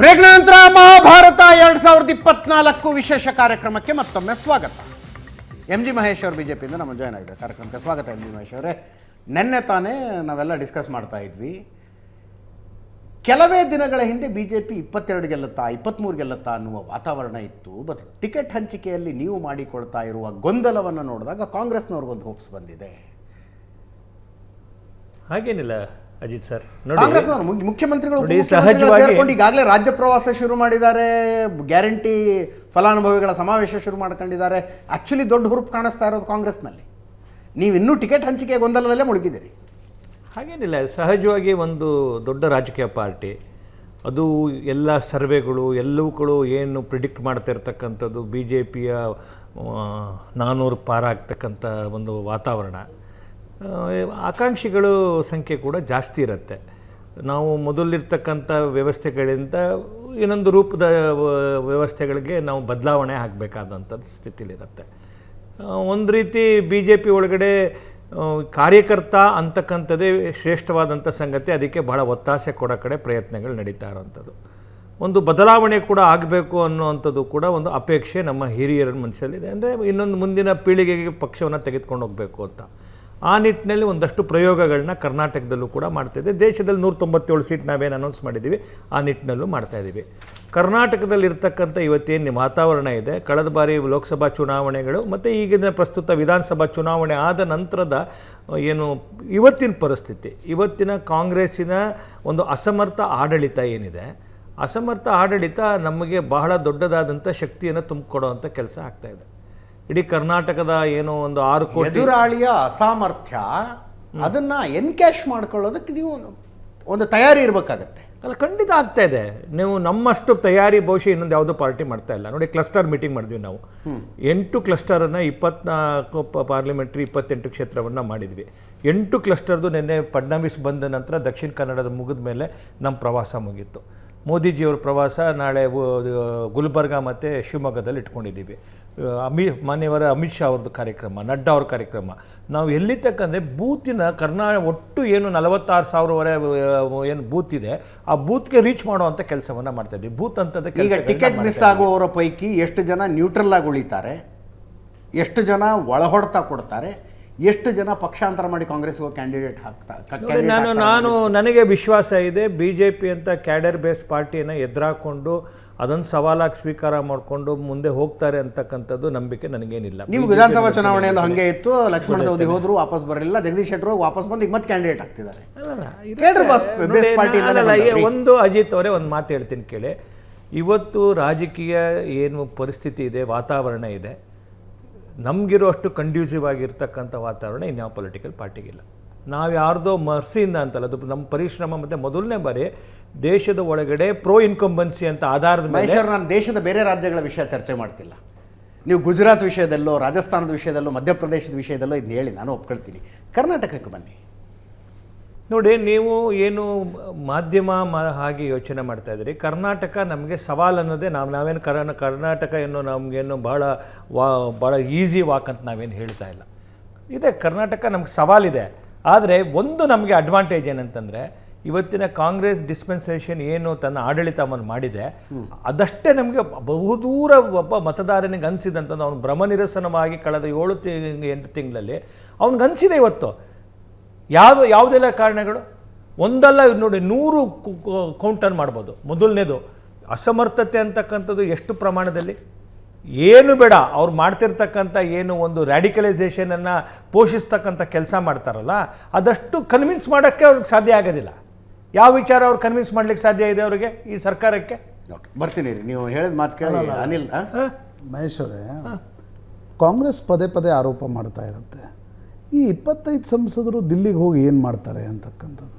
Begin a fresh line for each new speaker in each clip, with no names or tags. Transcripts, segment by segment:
Break Mahabharata ಎರಡ್ ಸಾವಿರದ ಇಪ್ಪತ್ನಾಲ್ಕು ವಿಶೇಷ ಕಾರ್ಯಕ್ರಮಕ್ಕೆ ಮತ್ತೊಮ್ಮೆ ಸ್ವಾಗತ. ಎಂ ಜಿ ಮಹೇಶ್ ಅವರು ಬಿಜೆಪಿಯಿಂದ ನಮ್ಮ ಜಾಯ್ನ್ ಆಗಿದೆ ಕಾರ್ಯಕ್ರಮಕ್ಕೆ ಸ್ವಾಗತ ಎಂ ಜಿ ಮಹೇಶ್ ಅವರೇ. ನಿನ್ನೆ ತಾನೇ ನಾವೆಲ್ಲ ಡಿಸ್ಕಸ್ ಮಾಡ್ತಾ ಇದ್ವಿ. ಕೆಲವೇ ದಿನಗಳ ಹಿಂದೆ ಬಿ ಜೆ ಪಿ ಇಪ್ಪತ್ತೆರಡು ಗೆಲ್ಲುತ್ತಾ ಇಪ್ಪತ್ತ್ಮೂರು ಗೆಲ್ಲುತ್ತಾ ಅನ್ನುವ ವಾತಾವರಣ ಇತ್ತು. ಬಟ್ ಟಿಕೆಟ್ ಹಂಚಿಕೆಯಲ್ಲಿ ನೀವು ಮಾಡಿಕೊಳ್ತಾ ಇರುವ ಗೊಂದಲವನ್ನು ನೋಡಿದಾಗ ಕಾಂಗ್ರೆಸ್ನವ್ರಿಗೊಂದು ಹೋಪ್ಸ್ ಬಂದಿದೆ.
ಹಾಗೇನಿಲ್ಲ. ಅಜಿತ್ ಸರ್.
ಕಾಂಗ್ರೆಸ್ ಮುಖ್ಯಮಂತ್ರಿಗಳು
ಸಹಜವಾಗಿ-
ಸೇರ್ಕೊಂಡು ಈಗಾಗಲೇ ರಾಜ್ಯ ಪ್ರವಾಸ ಶುರು ಮಾಡಿದ್ದಾರೆ ಗ್ಯಾರಂಟಿ ಫಲಾನುಭವಿಗಳ ಸಮಾವೇಶ ಶುರು ಮಾಡ್ಕೊಂಡಿದ್ದಾರೆ. ಆಕ್ಚುಲಿ ದೊಡ್ಡ ಹುರುಪು ಕಾಣಿಸ್ತಾ ಇರೋದು ಕಾಂಗ್ರೆಸ್ನಲ್ಲಿ. ನೀವು ಇನ್ನೂ ಟಿಕೆಟ್ ಹಂಚಿಕೆ ಗೊಂದಲದಲ್ಲೇ ಮುಳುಗಿದ್ದೀರಿ.
ಹಾಗೇನಿಲ್ಲ ಸಹಜವಾಗಿ ಒಂದು ದೊಡ್ಡ ರಾಜಕೀಯ ಪಾರ್ಟಿ. ಅದು ಎಲ್ಲ ಸರ್ವೆಗಳು ಎಲ್ಲವುಗಳು ಏನು ಪ್ರಿಡಿಕ್ಟ್ ಮಾಡ್ತಾ ಇರ್ತಕ್ಕಂಥದ್ದು ಬಿ ಜೆ ಪಿಯ ನಾನ್ನೂರು ಪಾರಾಗ್ತಕ್ಕಂಥ ಒಂದು ವಾತಾವರಣ. ಆಕಾಂಕ್ಷಿಗಳು ಸಂಖ್ಯೆ ಕೂಡ ಜಾಸ್ತಿ ಇರುತ್ತೆ. ನಾವು ಮೊದಲಿರ್ತಕ್ಕಂಥ ವ್ಯವಸ್ಥೆಗಳಿಂದ ಇನ್ನೊಂದು ರೂಪದ ವ್ಯವಸ್ಥೆಗಳಿಗೆ ನಾವು ಬದಲಾವಣೆ ಆಗಬೇಕಾದಂಥದ್ದು ಸ್ಥಿತಿಲಿರುತ್ತೆ. ಒಂದು ರೀತಿ ಬಿ ಜೆ ಪಿ ಒಳಗಡೆ ಕಾರ್ಯಕರ್ತ ಅಂತಕ್ಕಂಥದ್ದೇ ಶ್ರೇಷ್ಠವಾದಂಥ ಸಂಗತಿ, ಅದಕ್ಕೆ ಬಹಳ ಒತ್ತಾಸೆ ಕೊಡೋ ಕಡೆ ಪ್ರಯತ್ನಗಳು ನಡೀತಾ ಇರೋವಂಥದ್ದು ಒಂದು ಬದಲಾವಣೆ ಕೂಡ ಆಗಬೇಕು ಅನ್ನುವಂಥದ್ದು ಕೂಡ ಒಂದು ಅಪೇಕ್ಷೆ ನಮ್ಮ ಹಿರಿಯರ ಮನಸ್ಸಲ್ಲಿದೆ. ಅಂದರೆ ಇನ್ನೊಂದು ಮುಂದಿನ ಪೀಳಿಗೆಗೆ ಪಕ್ಷವನ್ನು ತೆಗೆದುಕೊಂಡು ಹೋಗಬೇಕು ಅಂತ. ಆ ನಿಟ್ಟಿನಲ್ಲಿ ಒಂದಷ್ಟು ಪ್ರಯೋಗಗಳನ್ನ ಕರ್ನಾಟಕದಲ್ಲೂ ಕೂಡ ಮಾಡ್ತಾಯಿದೆ ದೇಶದಲ್ಲಿ ನೂರ ತೊಂಬತ್ತೇಳು ಸೀಟ್ ನಾವೇನು ಅನೌನ್ಸ್ ಮಾಡಿದ್ದೀವಿ ಆ ನಿಟ್ಟಿನಲ್ಲೂ ಮಾಡ್ತಾ ಇದ್ದೀವಿ ಕರ್ನಾಟಕದಲ್ಲಿರ್ತಕ್ಕಂಥ ಇವತ್ತೇನು ವಾತಾವರಣ ಇದೆ? ಕಳೆದ ಬಾರಿ ಲೋಕಸಭಾ ಚುನಾವಣೆಗಳು ಮತ್ತು ಈಗಿನ ಪ್ರಸ್ತುತ ವಿಧಾನಸಭಾ ಚುನಾವಣೆ ಆದ ನಂತರದ ಏನು ಇವತ್ತಿನ ಪರಿಸ್ಥಿತಿ, ಇವತ್ತಿನ ಕಾಂಗ್ರೆಸ್ಸಿನ ಒಂದು ಅಸಮರ್ಥ ಆಡಳಿತ ಏನಿದೆ? ಅಸಮರ್ಥ ಆಡಳಿತ ನಮಗೆ ಬಹಳ ದೊಡ್ಡದಾದಂಥ ಶಕ್ತಿಯನ್ನು ತುಂಬಿಕೊಡುವಂಥ ಕೆಲಸ ಆಗ್ತಾಯಿದೆ ಇಡೀ ಕರ್ನಾಟಕದ ಏನೋ ಒಂದು ಆರು ಕೋಟಿ
ಎದುರಾಳಿಯ ಅಸಾಮರ್ಥ್ಯ ಅದನ್ನ ಎನ್ಕ್ಯಾಶ್ ಮಾಡ್ಕೊಳ್ಳೋದಕ್ಕೆ ನೀವು ಒಂದು ತಯಾರಿ ಇರಬೇಕಾಗತ್ತೆ.
ಅಲ್ಲ ಖಂಡಿತ ಆಗ್ತಾ ಇದೆ. ನೀವು ನಮ್ಮಷ್ಟು ತಯಾರಿ ಬಹುಶಃ ಇನ್ನೊಂದು ಯಾವುದೋ ಪಾರ್ಟಿ ಮಾಡ್ತಾ ಇಲ್ಲ. ನೋಡಿ ಕ್ಲಸ್ಟರ್ ಮೀಟಿಂಗ್ ಮಾಡಿದ್ವಿ ನಾವು. ಎಂಟು ಕ್ಲಸ್ಟರನ್ನು ಇಪ್ಪತ್ನಾಲ್ಕು ಪಾರ್ಲಿಮೆಂಟ್ರಿ ಇಪ್ಪತ್ತೆಂಟು ಕ್ಷೇತ್ರವನ್ನು ಮಾಡಿದ್ವಿ. ಎಂಟು ಕ್ಲಸ್ಟರ್ದು ನಿನ್ನೆ ಫಡ್ನವೀಸ್ ಬಂದ ನಂತರ ದಕ್ಷಿಣ ಕನ್ನಡದ ಮುಗಿದ ಮೇಲೆ ನಮ್ಮ ಪ್ರವಾಸ ಮುಗೀತು. ಮೋದಿಜಿಯವ್ರ ಪ್ರವಾಸ ನಾಳೆ ಗುಲ್ಬರ್ಗ ಮತ್ತು ಶಿವಮೊಗ್ಗದಲ್ಲಿ ಇಟ್ಕೊಂಡಿದ್ದೀವಿ. ಅಮಿ ಮಾನ್ಯವರ ಅಮಿತ್ ಶಾ ಅವ್ರದ್ದು ಕಾರ್ಯಕ್ರಮ ನಡ್ಡಾ ಅವ್ರ ಕಾರ್ಯಕ್ರಮ. ನಾವು ಎಲ್ಲಿ ತಕ್ಕಂದರೆ ಬೂತಿನ ಕರ್ನಾ ಒಟ್ಟು ಏನು ನಲವತ್ತಾರು ಸಾವಿರವರೆ ಏನು ಬೂತ್ ಇದೆ ಆ ಬೂತ್ಗೆ ರೀಚ್ ಮಾಡುವಂಥ ಕೆಲಸವನ್ನು ಮಾಡ್ತಾ ಇದ್ದೀವಿ. ಬೂತ್ ಅಂತದಕ್ಕೆ
ಈಗ ಟಿಕೆಟ್ ಮಿಸ್ ಆಗುವವರ ಪೈಕಿ ಎಷ್ಟು ಜನ ನ್ಯೂಟ್ರಲ್ ಆಗಿ ಉಳಿತಾರೆ? ಎಷ್ಟು ಜನ ಒಳಹೊಡ್ತಾ ಕೊಡ್ತಾರೆ? ಎಷ್ಟು ಜನ ಪಕ್ಷಾಂತರ ಮಾಡಿ ಕಾಂಗ್ರೆಸ್ಗೆ ಕ್ಯಾಂಡಿಡೇಟ್ ಹಾಕ್ತಾ
ನಾನು ನಾನು ನನಗೆ ವಿಶ್ವಾಸ ಇದೆ ಬಿ ಜೆ ಪಿ ಅಂತ ಕ್ಯಾಡರ್ ಬೇಸ್ಡ್ ಪಾರ್ಟಿಯನ್ನು ಎದುರಾಕೊಂಡು ಅದನ್ನು ಸವಾಲಾಗಿ ಸ್ವೀಕಾರ ಮಾಡಿಕೊಂಡು ಮುಂದೆ ಹೋಗ್ತಾರೆ ಅಂತಕ್ಕಂಥದ್ದು ನಂಬಿಕೆ ನನಗೇನಿಲ್ಲ.
ನೀವು ವಿಧಾನಸಭಾ ಚುನಾವಣೆಯಲ್ಲಿ ಹಂಗೆ ಇತ್ತು ಲಕ್ಷ್ಮಣ ಸವದಿ ಹೋದ್ರು ವಾಪಸ್ ಬರಲಿಲ್ಲ ಜಗದೀಶ್ ಶೆಟ್ಟರ್ ಹೋಗಿ ವಾಪಸ್ ಬಂದು ಈಗ ಮತ್ತೆ ಕ್ಯಾಂಡಿಡೇಟ್ ಆಗ್ತಿದ್ದಾರೆ ಬಸ್ ಬೇಸ್.
ಒಂದು ಅಜಿತ್ ಅವರೇ ಒಂದು ಮಾತು ಹೇಳ್ತೀನಿ ಕೇಳಿ. ಇವತ್ತು ರಾಜಕೀಯ ಏನು ಪರಿಸ್ಥಿತಿ ಇದೆ ವಾತಾವರಣ ಇದೆ. ನಮಗಿರೋ ಅಷ್ಟು ಕಂಡ್ಯೂಸಿವ್ ಆಗಿರ್ತಕ್ಕಂಥ ವಾತಾವರಣ ಇನ್ಯಾವ ಪೊಲಿಟಿಕಲ್ ಪಾರ್ಟಿಗಿಲ್ಲ ನಾವು ಯಾರ್ದೋ ಮರ್ಸಿಯಿಂದ ಅಂತಲ್ಲ, ಅದು ನಮ್ಮ ಪರಿಶ್ರಮ ಮತ್ತು ಮೊದಲನೇ ಬಾರಿ ದೇಶದ ಒಳಗಡೆ ಪ್ರೋ ಇನ್ಕಂಬನ್ಸಿ ಅಂತ ಆಧಾರದ ಮೇಲೆ
ನಾನು ದೇಶದ ಬೇರೆ ರಾಜ್ಯಗಳ ವಿಷಯ ಚರ್ಚೆ ಮಾಡ್ತಿಲ್ಲ. ನೀವು ಗುಜರಾತ್ ವಿಷಯದಲ್ಲೋ, ರಾಜಸ್ಥಾನದ ವಿಷಯದಲ್ಲೋ, ಮಧ್ಯಪ್ರದೇಶದ ವಿಷಯದಲ್ಲೋ ಇದನ್ನ ಹೇಳಿ, ನಾನು ಒಪ್ಕೊಳ್ತೀನಿ. ಕರ್ನಾಟಕಕ್ಕೆ ಬನ್ನಿ.
ನೋಡಿ ನೀವು ಏನು ಮಾಧ್ಯಮ ಹಾಗೆ ಯೋಚನೆ ಮಾಡ್ತಾ ಇದ್ದೀರಿ ಕರ್ನಾಟಕ ನಮಗೆ ಸವಾಲು ಅನ್ನೋದೇ ನಾವು ನಾವೇನು ಕರ ಕರ್ನಾಟಕ ಏನು ನಮಗೇನು ಭಾಳ ವಾ ಭಾಳ ಈಸಿ ವಾಕ್ ಅಂತ ನಾವೇನು ಹೇಳ್ತಾ ಇಲ್ಲ. ಇದೆ ಕರ್ನಾಟಕ ನಮ್ಗೆ ಸವಾಲಿದೆ ಆದರೆ ಒಂದು ನಮಗೆ ಅಡ್ವಾಂಟೇಜ್ ಏನಂತಂದರೆ ಇವತ್ತಿನ ಕಾಂಗ್ರೆಸ್ ಡಿಸ್ಪೆನ್ಸೇಷನ್ ಏನು ತನ್ನ ಆಡಳಿತವನ್ನು ಮಾಡಿದೆ ಅದಷ್ಟೇ ನಮಗೆ ಬಹುದೂರ ಒಬ್ಬ ಮತದಾರನಿಗೆ ಅನಿಸಿದಂಥದ್ದು ಅವನು ಭ್ರಮನಿರಸನವಾಗಿ ಕಳೆದ ಏಳು ತಿಂಗ್ ಎಂಟು ತಿಂಗಳಲ್ಲಿ ಅವ್ನಿಗೆ ಅನಿಸಿದೆ ಇವತ್ತು. ಯಾವ ಯಾವುದೆಲ್ಲ ಕಾರಣಗಳು? ಒಂದಲ್ಲ ಇದ್ ನೋಡಿ ನೂರು ಕೌಂಟರ್ ಮಾಡ್ಬೋದು. ಮೊದಲನೇದು ಅಸಮರ್ಥತೆ ಅಂತಕ್ಕಂಥದ್ದು ಎಷ್ಟು ಪ್ರಮಾಣದಲ್ಲಿ? ಏನು ಬೇಡ ಅವ್ರು ಮಾಡ್ತಿರ್ತಕ್ಕಂಥ ಏನು ಒಂದು ರ್ಯಾಡಿಕಲೈಸೇಷನನ್ನು ಪೋಷಿಸ್ತಕ್ಕಂಥ ಕೆಲಸ ಮಾಡ್ತಾರಲ್ಲ ಅದಷ್ಟು ಕನ್ವಿನ್ಸ್ ಮಾಡೋಕ್ಕೆ ಅವ್ರಿಗೆ ಸಾಧ್ಯ ಆಗೋದಿಲ್ಲ. ಯಾವ ವಿಚಾರ ಅವ್ರು ಕನ್ವಿನ್ಸ್ ಮಾಡ್ಲಿಕ್ಕೆ ಸಾಧ್ಯ ಇದೆ ಅವರಿಗೆ ಈ ಸರ್ಕಾರಕ್ಕೆ?
ಓಕೆ ಬರ್ತೀನಿ ರೀ ನೀವು ಹೇಳಿದ ಮಾತು ಕೇಳಿ ಅನಿಲ್?
ಮಹೇಶ್ ಅವರೇ ಕಾಂಗ್ರೆಸ್ ಪದೇ ಪದೇ ಆರೋಪ ಮಾಡ್ತಾ ಇರುತ್ತೆ. ಈ ಇಪ್ಪತ್ತೈದು ಸಂಸದರು ದಿಲ್ಲಿಗೆ ಹೋಗಿ ಏನು ಮಾಡ್ತಾರೆ ಅಂತಕ್ಕಂಥದ್ದು.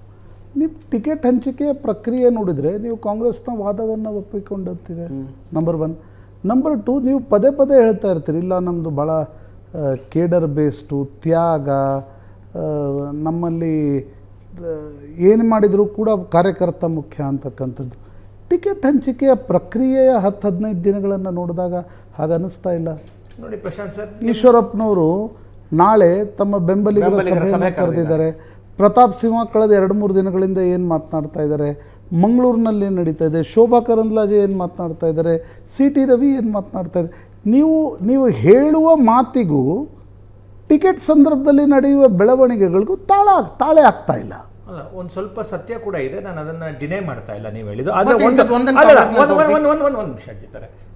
ನೀವು ಟಿಕೆಟ್ ಹಂಚಿಕೆಯ ಪ್ರಕ್ರಿಯೆ ನೋಡಿದರೆ ನೀವು ಕಾಂಗ್ರೆಸ್ನ ವಾದವನ್ನು ಒಪ್ಪಿಕೊಂಡಂತಿದೆ. ನಂಬರ್ ಒನ್ ನಂಬರ್ ಟು ನೀವು ಪದೇ ಪದೇ ಹೇಳ್ತಾ ಇರ್ತೀರಿ ಇಲ್ಲ ನಮ್ಮದು ಭಾಳ ಕೇಡರ್ ಬೇಸ್ಡು ತ್ಯಾಗ ನಮ್ಮಲ್ಲಿ ಏನು ಮಾಡಿದರೂ ಕೂಡ ಕಾರ್ಯಕರ್ತ ಮುಖ್ಯ ಅಂತಕ್ಕಂಥದ್ದು. ಟಿಕೆಟ್ ಹಂಚಿಕೆಯ ಪ್ರಕ್ರಿಯೆಯ ಹತ್ತು ಹದಿನೈದು ದಿನಗಳನ್ನು ನೋಡಿದಾಗ ಹಾಗೆ ಅನ್ನಿಸ್ತಾ ಇಲ್ಲ.
ನೋಡಿ ಪ್ರಶಾಂತ್ ಸರ್
ಈಶ್ವರಪ್ಪನವರು ನಾಳೆ ತಮ್ಮ ಬೆಂಬಲಿಗರ
ಸಭೆ
ಕರೆದಿದ್ದಾರೆ ಪ್ರತಾಪ್ ಸಿಂಹ ಕಳೆದ ಎರಡು ಮೂರು ದಿನಗಳಿಂದ ಏನು ಮಾತನಾಡ್ತಾ ಇದ್ದಾರೆ ಮಂಗಳೂರಿನಲ್ಲಿ ಏನು ನಡೀತಾ ಇದೆ ಶೋಭಾ ಕರಂದ್ಲಾಜೆ ಏನು ಮಾತನಾಡ್ತಾ ಇದ್ದಾರೆ ಸಿ ಟಿ ರವಿ ಏನು ಮಾತನಾಡ್ತಾ ಇದ್ದಾರೆ ನೀವು ನೀವು ಹೇಳುವ ಮಾತಿಗೂ ಟಿಕೆಟ್ ಸಂದರ್ಭದಲ್ಲಿ ನಡೆಯುವ ಬೆಳವಣಿಗೆಗಳಿಗೂ ತಾಳ ತಾಳೆ ಆಗ್ತಾ ಇಲ್ಲ
ಅಲ್ಲ ಒಂದು ಸ್ವಲ್ಪ ಸತ್ಯ ಕೂಡ ಇದೆ ನಾನು ಅದನ್ನು ಡಿನೇ ಮಾಡ್ತಾ ಇಲ್ಲ ನೀವು ಹೇಳಿದ್ದು ಆದರೆ ಒಂದು ನಿಮಿಷ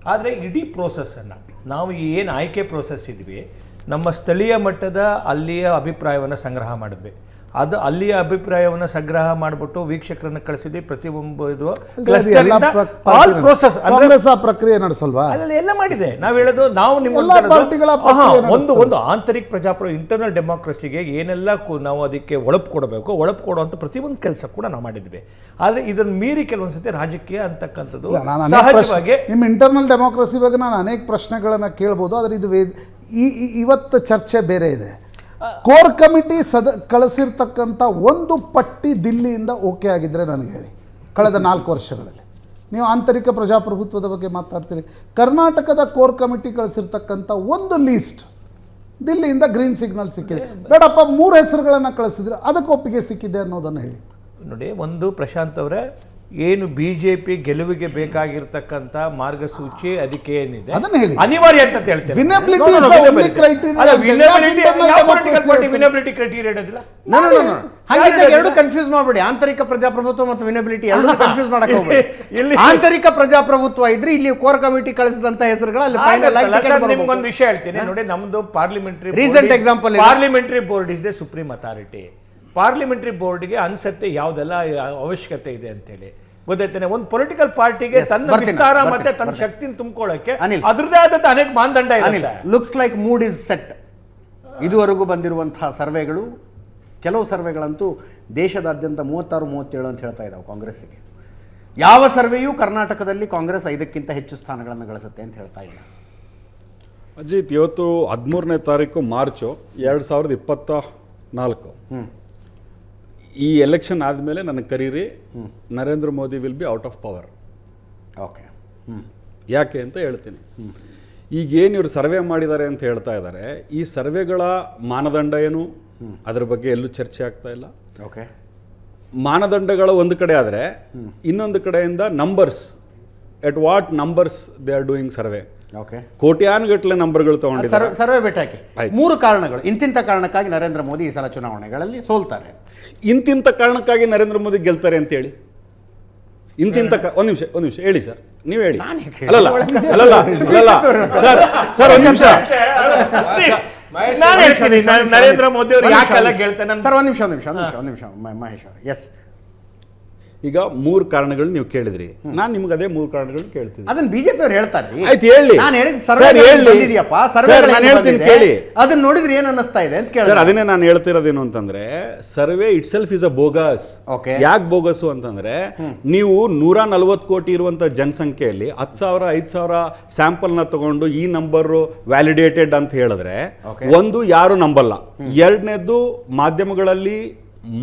ಆದರೆ ಇಡೀ ಪ್ರೋಸೆಸ್ಸನ್ನು ನಾವು ಏನು ಆಯ್ಕೆ ಪ್ರೋಸೆಸ್ ಇದ್ವಿ ನಮ್ಮ ಸ್ಥಳೀಯ ಮಟ್ಟದ ಅಲ್ಲಿಯ ಅಭಿಪ್ರಾಯವನ್ನು ಸಂಗ್ರಹ ಮಾಡಿದ್ವಿ. ಅದು ಅಲ್ಲಿಯ ಅಭಿಪ್ರಾಯವನ್ನು ಸಂಗ್ರಹ ಮಾಡಿಬಿಟ್ಟು ವೀಕ್ಷಕರನ್ನು ಕಳಿಸಿದ್ವಿ. ಪ್ರತಿಯೊಬ್ಬ ಇದು ಆಲ್ ಪ್ರೋಸೆಸ್
ಪ್ರಕ್ರಿಯೆ ನಡೆಸಲ್ವಾ?
ಅಲ್ಲ ಎಲ್ಲ ಮಾಡಿದೆ. ನಾವು ಹೇಳೋದು ನಾವು ನಿಮ್ಮ ಒಂದು ಒಂದು ಆಂತರಿಕ ಪ್ರಜಾಪ್ರ ಇಂಟರ್ನಲ್ ಡೆಮೋಕ್ರಸಿಗೆ ಏನೆಲ್ಲ ನಾವು ಅದಕ್ಕೆ ಒಳಪು ಕೊಡಬೇಕು ಒಳಪು ಕೊಡುವಂಥ ಪ್ರತಿಯೊಂದು ಕೆಲಸ ಕೂಡ ನಾವು ಮಾಡಿದ್ವಿ. ಆದರೆ ಇದನ್ನು ಮೀರಿ ಕೆಲವೊಂದು ಸತಿ ರಾಜಕೀಯ ಅಂತಕ್ಕಂಥದ್ದು ಸಹಜವಾಗಿ
ನಿಮ್ಮ ಇಂಟರ್ನಲ್ ಡೆಮೋಕ್ರಸಿ ಬಗ್ಗೆ ನಾನು ಅನೇಕ ಪ್ರಶ್ನೆಗಳನ್ನು ಕೇಳ್ಬೋದು ಆದರೆ ಇದು ಈ ಇವತ್ತು ಚರ್ಚೆ ಬೇರೆ ಇದೆ. ಕೋರ್ ಕಮಿಟಿ ಸದ ಕಳಿಸಿರ್ತಕ್ಕಂಥ ಒಂದು ಪಟ್ಟಿ ದಿಲ್ಲಿಯಿಂದ ಓಕೆ ಆಗಿದ್ದರೆ ನನಗೆ ಹೇಳಿ, ಕಳೆದ ನಾಲ್ಕು ವರ್ಷಗಳಲ್ಲಿ. ನೀವು ಆಂತರಿಕ ಪ್ರಜಾಪ್ರಭುತ್ವದ ಬಗ್ಗೆ ಮಾತಾಡ್ತೀರಿ. ಕರ್ನಾಟಕದ ಕೋರ್ ಕಮಿಟಿ ಕಳಿಸಿರ್ತಕ್ಕಂಥ ಒಂದು ಲೀಸ್ಟ್ ದಿಲ್ಲಿಯಿಂದ ಗ್ರೀನ್ ಸಿಗ್ನಲ್ ಸಿಕ್ಕಿದೆ. ಬೇಡಪ್ಪ, ಮೂರು ಹೆಸರುಗಳನ್ನು ಕಳಿಸಿದ್ರೆ ಅದಕ್ಕೆ ಒಪ್ಪಿಗೆ ಸಿಕ್ಕಿದೆ ಅನ್ನೋದನ್ನು ಹೇಳಿ.
ನೋಡಿ, ಒಂದು ಪ್ರಶಾಂತ್ ಅವರೇ ಏನು ಬಿ ಜೆ ಪಿ ಗೆಲುವಿಗೆ ಬೇಕಾಗಿರ್ತಕ್ಕಂಥ ಮಾರ್ಗಸೂಚಿ ಅದಕ್ಕೆ ಏನಿದೆ?
ಅದನ್ನ ಹೇಳಿ.
ಅನಿವಾರ್ಯ ಅಂತ ಹೇಳ್ತೇವೆ ಇಸ್
ದ
ಅಲ್ಲ, ಯಾವ.
ಹಾಗಿದ್ದಾಗ ಎರಡು ಕನ್ಫ್ಯೂಸ್ ಮಾಡಬೇಡಿ. ಆಂತರಿಕ ಪ್ರಜಾಪ್ರಭುತ್ವ ಮತ್ತು ವಿನಬಿಲಿಟಿ ಎರಡು ಕನ್ಫ್ಯೂಸ್ ಮಾಡಕ್ ಹೋಗ್ಬೇಡಿ.
ಇಲ್ಲಿ-
ಆಂತರಿಕ ಪ್ರಜಾಪ್ರಭುತ್ವ ಇದ್ರೆ ಇಲ್ಲಿ ಕೋರ್ ಕಮಿಟಿ ಕಳಿಸಿದಂತ ಹೆಸರುಗಳು ಅಲ್ಲಿ ಫೈನಲ್ ಆಗಿ ಬರ್ಬೇಕು.
ವಿಷಯ ಹೇಳ್ತೀನಿ. ನೋಡಿ ನಮ್ದು parliamentary
recent example.
Parliamentary board is the supreme authority parliamentary ಬೋರ್ಡ್ಗೆ ಅನ್ಸತ್ತೆ ಯಾವ್ದೆಲ್ಲ ಅವಶ್ಯಕತೆ ಇದೆ ಅಂತೇಳಿ. ಗೊತ್ತಾಯ್ತಾನೆ ಒಂದು ಪೊಲಿಟಿಕಲ್ ಪಾರ್ಟಿಗೆ ತನ್ನ ವಿಸ್ತಾರ ಮತ್ತೆ ತನ್ನ. ಶಕ್ತಿನ ತುಂಬಿಕೊಳ್ಳಕ್ಕೆ
ಅದ್ರದೇ
ಆದಂತಹ ಆದಂತ ಅನೇಕ ಮಾನದಂಡ ಇದೆ
looks like mood is set ಇದುವರೆಗೂ ಬಂದಿರುವಂತಹ ಸರ್ವೆಗಳು ಕೆಲವು ಸರ್ವೆಗಳಂತೂ ದೇಶದಾದ್ಯಂತ ಮೂವತ್ತಾರು ಮೂವತ್ತೇಳು ಅಂತ ಹೇಳ್ತಾ ಇದ್ದಾವೆ ಕಾಂಗ್ರೆಸ್ಸಿಗೆ. ಯಾವ ಸರ್ವೆಯೂ ಕರ್ನಾಟಕದಲ್ಲಿ ಕಾಂಗ್ರೆಸ್ ಐದಕ್ಕಿಂತ ಹೆಚ್ಚು ಸ್ಥಾನಗಳನ್ನು ಗಳಿಸುತ್ತೆ ಅಂತ ಹೇಳ್ತಾ ಇಲ್ಲ
ಅಜಿತ್ ಇವತ್ತು ಹದಿಮೂರನೇ ತಾರೀಕು ಮಾರ್ಚು ಎರಡು ಸಾವಿರದ ಇಪ್ಪತ್ತ ನಾಲ್ಕು. ಈ ಎಲೆಕ್ಷನ್ ಆದಮೇಲೆ ನನಗೆ ಕರೀರಿ Narendra Modi will be out of power
okay
ಯಾಕೆ ಅಂತ ಹೇಳ್ತೀನಿ. ಈಗೇನು ಇವರು ಸರ್ವೆ ಮಾಡಿದ್ದಾರೆ ಅಂತ ಹೇಳ್ತಾ ಇದ್ದಾರೆ ಈ ಸರ್ವೆಗಳ ಮಾನದಂಡ ಏನು? ಅದ್ರ ಬಗ್ಗೆ ಎಲ್ಲೂ ಚರ್ಚೆ ಆಗ್ತಾ ಇಲ್ಲ.
ಓಕೆ
ಮಾನದಂಡಗಳ ಒಂದು ಕಡೆ ಆದರೆ ಇನ್ನೊಂದು ಕಡೆಯಿಂದ numbers at what numbers they are doing survey?
Okay
ಕೋಟ್ಯಾನುಗಟ್ಟಲೆ ನಂಬರ್ಗಳು ತಗೊಂಡಿದ್ದಾರೆ.
ಸರ್ವೆ ಸರ್ವೆ ಬಿಟ್ಟಾಕಿ. ಮೂರು ಕಾರಣಗಳು. ಇಂತಿಂಥ ಕಾರಣಕ್ಕಾಗಿ ನರೇಂದ್ರ ಮೋದಿ ಈ ಸಲ ಚುನಾವಣೆಗಳಲ್ಲಿ ಸೋಲ್ತಾರೆ.
ಇಂತಿಂಥ ಕಾರಣಕ್ಕಾಗಿ ನರೇಂದ್ರ ಮೋದಿ ಗೆಲ್ತಾರೆ ಅಂತ ಹೇಳಿ ಇಂತಿಂತ ಒಂದ್ ನಿಮಿಷ ಒಂದ್ ನಿಮಿಷ ಹೇಳಿ ಸರ್. ನೀವು ಹೇಳಿ? ಅಲ್ಲಲ್ಲ ಅಲ್ಲಲ್ಲ ಅಲ್ಲಲ್ಲ. ಸರ್ ಸರ್ ಒಂದ್ ನಿಮಿಷ.
ನಾನು ನರೇಂದ್ರ ಮೋದಿ ಅವರು ಯಾಕೆಲ್ಲ ಕೇಳ್ತಾರೆ
ಸರ್ ಒಂದು ನಿಮಿಷ ಒಂದು ನಿಮಿಷ ಒಂದು ನಿಮಿಷ ಒಂದು ನಿಮಿಷ ಮಹೇಶ್ ಅವರು. ಎಸ್
ಈಗ ಮೂರು ಕಾರಣಗಳು ನೀವು ಕೇಳಿದ್ರಿ. ನಾನು ನಿಮ್ಗೆ ಅದೇ ಮೂರು ಕಾರಣಗಳು ಕೇಳ್ತೀನಿ
ಅದನ್ನ ಬಿಜೆಪಿ ಅವ್ರು ಹೇಳ್ತಾರೆ
ಆಯ್ತು, ಹೇಳಿ.
ನಾನು ಹೇಳಿದ
ಸರ್,
ಸರ್ವೆ. ಬಂದಿದೆಯಪ್ಪ.
ನಾನು ಹೇಳ್ತೀನಿ, ಕೇಳಿ.
ಅದನ್ನ ನೋಡಿದ್ರೆ ಏನ್ ಅನ್ನಿಸ್ತಾ ಇದೆ ಅಂತ ಕೇಳಿ
ಅದನ್ನೇ ನಾನು ಹೇಳ್ತಿರೋದೇನು ಅಂತಂದ್ರೆ survey itself is a bogus
okay
ಯಾಕೆ ಬೋಗಸ್ ಅಂತಂದ್ರೆ ನೀವು ನೂರ ನಲ್ವತ್ತು ಕೋಟಿ ಇರುವಂತ ಜನಸಂಖ್ಯೆಯಲ್ಲಿ ಹತ್ತು ಸಾವಿರ ಐದು ಸಾವಿರ ಸ್ಯಾಂಪಲ್ನ ತಗೊಂಡು ಈ ನಂಬರ್ ವ್ಯಾಲಿಡೇಟೆಡ್ ಅಂತ ಹೇಳಿದ್ರೆ ಒಂದು ಯಾರು ನಂಬಲ್ಲ. ಎರಡನೇದು ಮಾಧ್ಯಮಗಳಲ್ಲಿ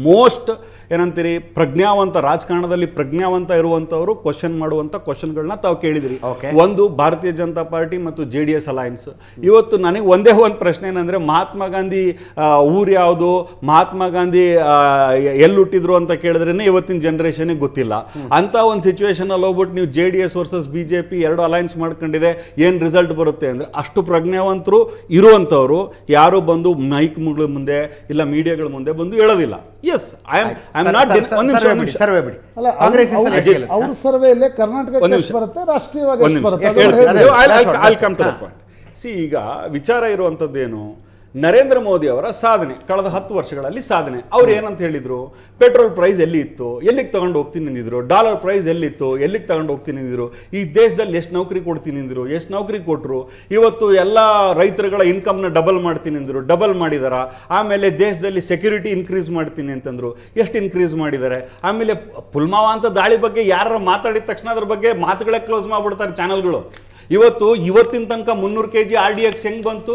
ಮೋಸ್ಟ್ ಏನಂತೀರಿ ಪ್ರಜ್ಞಾವಂತ ರಾಜಕಾರಣದಲ್ಲಿ ಪ್ರಜ್ಞಾವಂತ ಇರುವಂತವರು ಕ್ವಶನ್ ಮಾಡುವಂತ ಕ್ವಶನ್ಗಳನ್ನ ತಾವು ಕೇಳಿದ್ರಿ. ಒಂದು ಭಾರತೀಯ ಜನತಾ ಪಾರ್ಟಿ ಮತ್ತು ಜೆ ಡಿ ಎಸ್ ಅಲಯನ್ಸ್ ಇವತ್ತು ನನಗೆ ಒಂದೇ ಒಂದು ಪ್ರಶ್ನೆ ಏನಂದ್ರೆ ಮಹಾತ್ಮ ಗಾಂಧಿ ಊರ್ ಯಾವುದು ಮಹಾತ್ಮ ಗಾಂಧಿ ಎಲ್ಲಿ ಹುಟ್ಟಿದ್ರು ಅಂತ ಕೇಳಿದ್ರೇ ಇವತ್ತಿನ ಜನರೇಷನ್ಗೆ ಗೊತ್ತಿಲ್ಲ. ಅಂತ ಒಂದು ಸಿಚುವೇಶನಲ್ಲಿ ಹೋಗ್ಬಿಟ್ಟು ನೀವು J D S versus B J P ಎರಡು ಅಲಯನ್ಸ್ ಮಾಡ್ಕೊಂಡಿದೆ ಏನು ರಿಸಲ್ಟ್ ಬರುತ್ತೆ ಅಂದ್ರೆ ಅಷ್ಟು ಪ್ರಜ್ಞಾವಂತರು ಇರುವಂಥವ್ರು ಯಾರು ಬಂದು ಮೈಕ್ ಮುಗಳ ಮುಂದೆ ಇಲ್ಲ ಮೀಡಿಯಾಗಳ ಮುಂದೆ ಬಂದು ಹೇಳೋದಿಲ್ಲ. Yes I am I am not ಒಂದು ನಿಮಿಷ ಒಂದು ನಿಮಿಷ
ಸರ್ವೆ ಬಿಡಿ.
ಅಲ್ಲ
ಕಾಂಗ್ರೆಸ್ ಗೆಲ್ಲುತ್ತೆ.
ಅವ್ರ ಸರ್ವೆಯಲ್ಲೇ ಕರ್ನಾಟಕಕ್ಕೆ
ಒಂದ್
ಎಷ್ಟು. ಬರುತ್ತೆ ರಾಷ್ಟ್ರೀಯವಾಗಿ ಎಷ್ಟು ಬರುತ್ತೆ.
I come to the point see ಈಗ ವಿಚಾರ ಇರುವಂಥದ್ದೇನು? ನರೇಂದ್ರ ಮೋದಿ ಅವರ ಸಾಧನೆ, ಕಳೆದ ಹತ್ತು ವರ್ಷಗಳಲ್ಲಿ ಸಾಧನೆ. ಅವ್ರು ಏನಂತ ಹೇಳಿದ್ರು? ಪೆಟ್ರೋಲ್ ಪ್ರೈಸ್ ಎಲ್ಲಿ ಇತ್ತು? ಎಲ್ಲಿಗೆ ತಗೊಂಡು ಹೋಗ್ತೀನಿ ನಿಂದಿದ್ರು ಡಾಲರ್ ಪ್ರೈಸ್ ಎಲ್ಲಿತ್ತು ಎಲ್ಲಿಗೆ ತಗೊಂಡು ಹೋಗ್ತೀನಿ ನಿಂದಿದ್ರು ಈ ದೇಶದಲ್ಲಿ ಎಷ್ಟು ನೌಕರಿ ಕೊಡ್ತೀನಿ ಅಂದ್ರು ಎಷ್ಟು ನೌಕರಿ ಕೊಟ್ಟರು ಇವತ್ತು ಎಲ್ಲ ರೈತರುಗಳ ಇನ್ಕಮ್ನ ಡಬಲ್ ಮಾಡ್ತೀನಿ ಅಂದರು. ಡಬಲ್ ಮಾಡಿದಾರ. ಆಮೇಲೆ ದೇಶದಲ್ಲಿ ಸೆಕ್ಯೂರಿಟಿ ಇನ್ಕ್ರೀಸ್ ಮಾಡ್ತೀನಿ ಅಂತಂದ್ರು. ಎಷ್ಟು ಇನ್ಕ್ರೀಸ್ ಮಾಡಿದ್ದಾರೆ ಆಮೇಲೆ ಪುಲ್ಮಾವಾ ಅಂತ ದಾಳಿ ಬಗ್ಗೆ ಯಾರು ಮಾತಾಡಿದ ತಕ್ಷಣ ಅದ್ರ ಬಗ್ಗೆ ಮಾತುಗಳೇ ಕ್ಲೋಸ್ ಮಾಡಿಬಿಡ್ತಾರೆ ಚಾನಲ್ಗಳು ಇವತ್ತು ಇವತ್ತಿನ ತನಕ ಮುನ್ನೂರು K G R D X ಹೆಂಗ್ ಬಂತು?